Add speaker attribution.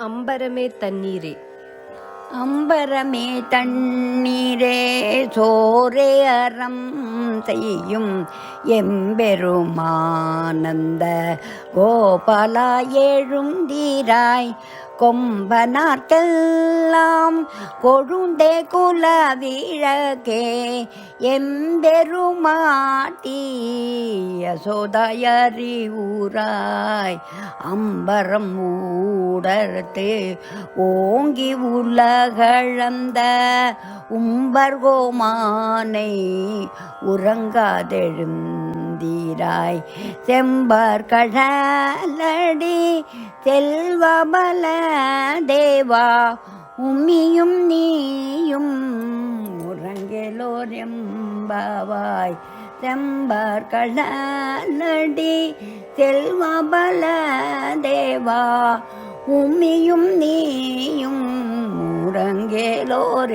Speaker 1: அம்பரமே தண்ணீரே.
Speaker 2: அம்பரமே தண்ணீரே சோரே அறம் செய்யும் எம்பெருமானந்த கோபலா ஏழும் தீராய் கொம்பனார்க்கெல்லாம் கொழுந்தே குல விழகே எம்பெருமாட்டி யசோதாயறி ஊராய். அம்பரம் ஊடர்த்து ஓங்கி உலகழந்த உம்பர்கோமானை உறங்காதெழுந்தீராய். செம்பர் கடலடி செல்வபல தேவா உம்மியும் நீ உறங்கலோர் எம்பவாய் செம்பர் கடலடி செல்வபல தேவா. உம்மியும் நீயும் உறங்கேலோர்